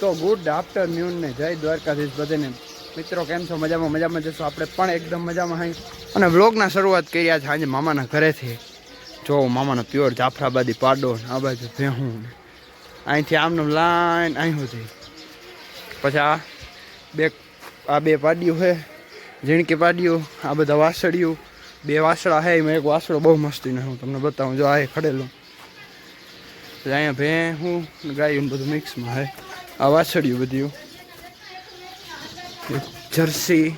તો good afternoon ને જય દ્વારકાધીશ બધાને. મિત્રો, કેમ છો? મજામાં મજામાં જશો? આપણે પણ એકદમ મજામાં હાઈ. અને વ્લોગના શરૂઆત કરી આજે સાંજે મામાના ઘરેથી. જો, મામાનો પ્યોર જાફરાબાદી પાડો ને આ બાજુ ભેહું અહીંથી આમનો લાઈન અહીં સુધી. પછી આ બે આ બે પાડ્યું છે ઝીણકી પાડ્યું આ બધા વાસળિયું બે વાસળા છે એમાં એક વાસળો બહુ મસ્તીનો છે. હું તમને બતાવું. જો આ ખડેલું. અહીંયા ભેહું ગાયું બધું મિક્સમાં હે. આ વાછડિયું બધું જર્સી,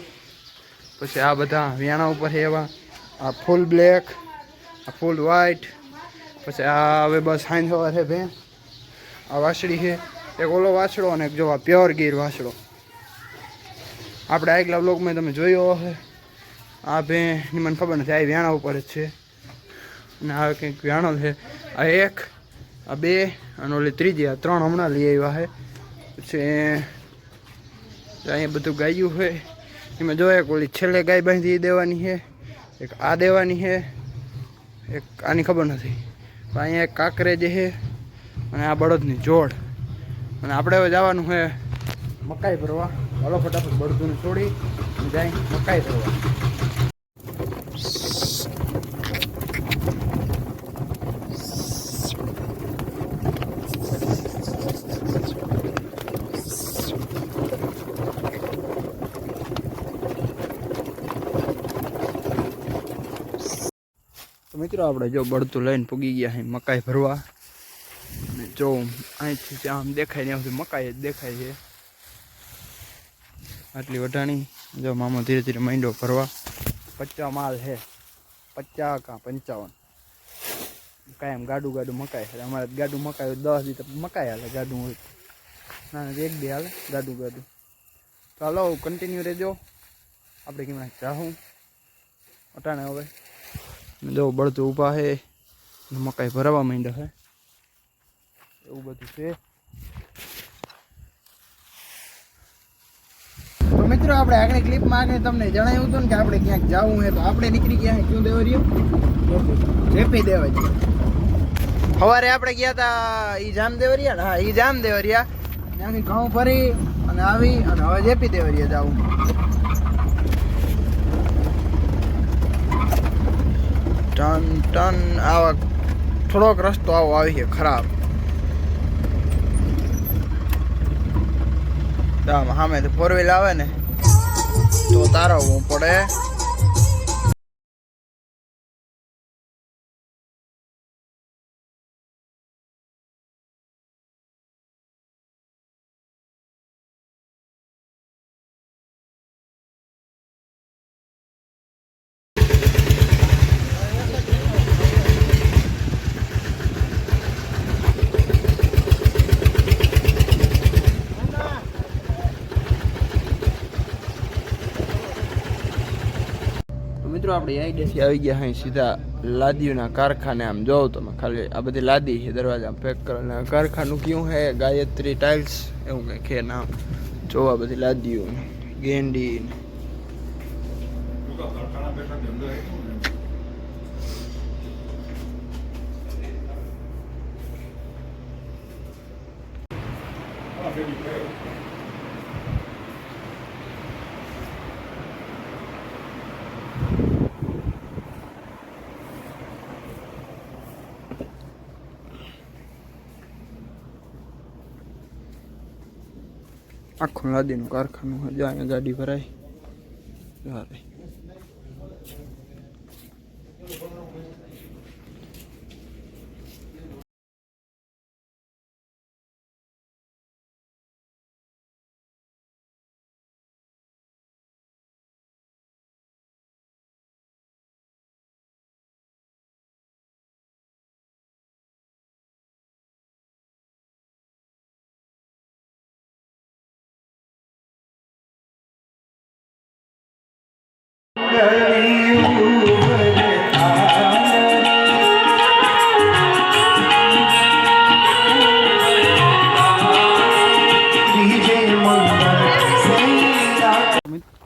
પછી આ બધા વ્યાણા ઉપર એવા. આ ફૂલ બ્લેક, આ ફૂલ વ્હાઈટ, પછી આ હવે બસ હાઈન સવાર છે ભે. આ વાછડી છે. એક ઓલો વાછડો અને એક જો આ પ્યોર ગીર વાછડો. આપણે આગલા બ્લોગમાં તમે જોયો હશે. આ ભે ની મને ખબર નથી, આ વ્યાણા ઉપર જ છે. અને આ કંઈક વ્યાણો છે. આ એક, આ બે, અને ઓલી ત્રીજી, આ ત્રણ હમણાં લઈ આવ્યા છે. પછી અહીંયા બધું ગાયું છે. એમાં જોયા એક ઓલી છેલ્લે ગાય બાંધી દેવાની છે. એક આ દેવાની છે. એક આની ખબર નથી. પણ અહીંયા એક કાંકરે જે છે અને આ બળદની જોડ. અને આપણે હવે જવાનું છે મકાઈ ભરવા. હલો ફટાફટ બળદુને છોડી જાય મકાઈ ભરવા. મિત્રો, આપણે જો બળતું લઈને પૂગી ગયા અહીં મકાઈ ભરવા. અને જો અહીંથી આમ દેખાય ને સુધી મકાઈ જ દેખાય છે. આટલી વઢાણી, જો મામો ધીરે ધીરે માંડો ભરવા. પચા માલ છે. પચા કા પંચાવન. કાયમ ગાડું ગાડું મકાઈ અમારે ગાડું મકાઈ દસ દી તો મકાઈ હાલે, ગાડું હોય. ના એક દી હાલે, ગાડું ગાડું. હાલો કન્ટિન્યુ રહેજો. આપણે કેમ જાહું અટાણે હવે. જો બળતું ઊભા છે મકાઈ ભરાવા માંડ્યા છે એવું બધું છે. તો મિત્રો, આપણે આગળ ક્લિપમાં આગળ તમને જણાવ્યું હતું ને કે આપણે ક્યાંક જવું છે તો આપણે નીકળી ગયા ક્યું દેવરિયું જેપી દેવરિયા સવારે આપણે ગયા હતા ઈ જામદેવરિયા ને? હા, ઈ જામદેવરિયા ત્યાંથી ઘઉં ફરી અને આવી અને હવે જેપી દેવરિયા જવું. ટન ટન, આવા થોડોક રસ્તો આવો આવી છે, ખરાબ. સામે ફોર વ્હીલ આવે ને, તો તારવવું પડે. મિત્રો, આપણે આઈડિયાથી આવી ગયા અહીં સીધા લાદીઓના કારખાને. આમ જોવો તમે ખાલી આ બધી લાદી છે, દરવાજા પેક કરવાના. કારખાનું કયું છે ગાયત્રી ટાઇલ્સ એવું કંઈક છે નામ. જોવા બધી લાદીઓ ગેંડી ને. આખું લાદીનું કારખાનું હજુ અહીંયા ગાડી ભરાય. ત્યારે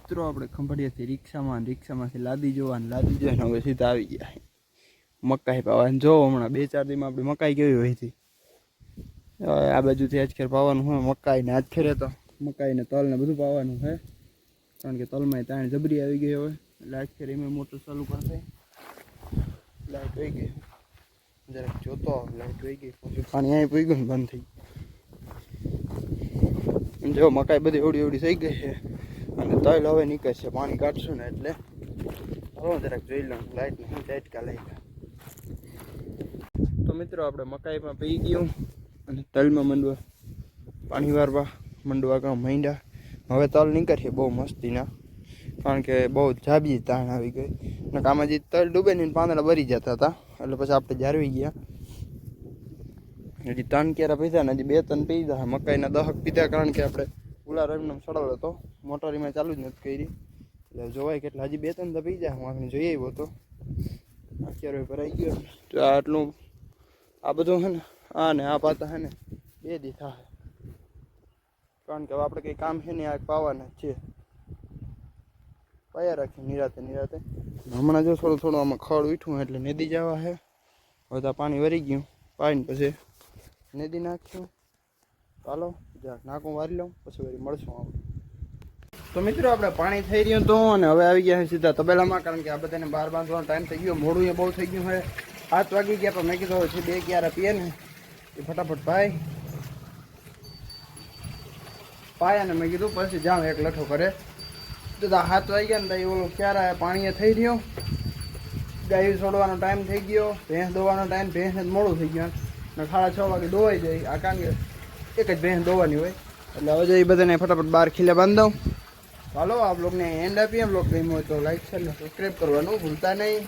મિત્રો, આપણે ખંભાળિયાથી રિક્ષામાં રિક્ષામાંથી લાદી જોવા ને લાદી જોઈને હવે સીધા આવી ગયા મકાઈ પાવા જો, હમણાં બે ચાર દીમાં આપણી મકાઈ કેવી હોય હતી. આ બાજુથી આજખેર પાવાનું હોય મકાઈ ને આજખેરે તો મકાઈ ને તલ ને બધું પાવાનું છે. કારણ કે તલમાં તાણ જબરી આવી ગઈ હવે. એટલે આજખેર એમાં મોટર ચાલુ કરશે લાઈટ વહી ગઈ. જરાક જોતો, લાઈટ વહી ગઈ. પછી પાણી અહીં પી ગયું બંધ થઈ ગયું. જો, મકાઈ બધી એવડી ઓડી થઈ ગઈ છે. અને તલ હવે નીકળશે પાણી કાઢશું ને એટલે. હવે જરાક જોઈ લઉં, લાઈટ ને હું ઝાટકા લઈ તો મિત્રો, આપણે મકાઈમાં પી ગયું અને તલમાં મંડવા, પાણી વારવા, મંડવા કામ માંડ્યા. હવે તલ નીકળશે બહુ મસ્તીના, કારણ કે બહુ જાબી તાણ આવી ગઈ. અને આમાં જે તલ ડૂબે ને પાંદડા ભરી જતા હતા, એટલે પછી આપણે જારવી ગયા. હજી ત્રણ કેરા પીધા ને હજી બે ત્રણ પીધા મકાઈના દહક પીધા કારણ કે આપણે ઉલા રંગનો સડલ હતો મોટર એમાં ચાલુ જ નથી કરી. એટલે જોવાય કેટલા હજી બે ત્રણ તો જાય. હું આપણે જોઈએ આવ્યો તો. અત્યારે ભરાઈ ગયો આટલું. આ બધું છે ને, આ ને, આ પાતા છે ને બે દી થાય. કારણ કે આપણે કંઈ કામ છે ને, આ પાવાના છે. પાયા રાખીએ નિરાતે નિરાતે. હમણાં જો થોડું થોડું આમાં ખડ ઉઠું એટલે નદી જવા છે હવે તો પાણી વરી ગયું. પાણી પછી નદી નાખ્યું. ચાલો જરાક નાકું વારી લઉં, પછી મળશું આપણે તો મિત્રો, આપણે પાણી થઈ રહ્યું હતું અને હવે આવી ગયા સીધા તબેલામાં, કારણ કે આ બધાને બાર બાંધવાનો ટાઈમ થઈ ગયો. મોડું એ બહુ થઈ ગયું છે. હાથ વાગી ગયા, પણ મેં કીધું છે બે ક્યારે પીએ ને. એ ફટાફટ પાય. પાયા ને મેં કીધું પછી જાઉં, એક લઠો કરે તો તો હાથ વાગી ગયા ને તો એ ઓલો ક્યારે પાણીએ થઈ રહ્યો? ગાયું છોડવાનો ટાઈમ થઈ ગયો, ભેંસ દોવાનો ટાઈમ ભેંસને તો મોડું થઈ ગયું. ને સાડા છ વાગે દોવાઈ જાય. આ કારણ કે એક જ ભેંસ દોવાની હોય. એટલે હવે એ બધાને ફટાફટ બહાર ખીલે બાંધ દઉં. હાલો, આ બ્લોગને એન્ડ આપીએ. બ્લોગ ગમ્યો હોય તો લાઈક શેર ને સબસ્ક્રાઈબ કરવાનું ભૂલતા નહીં.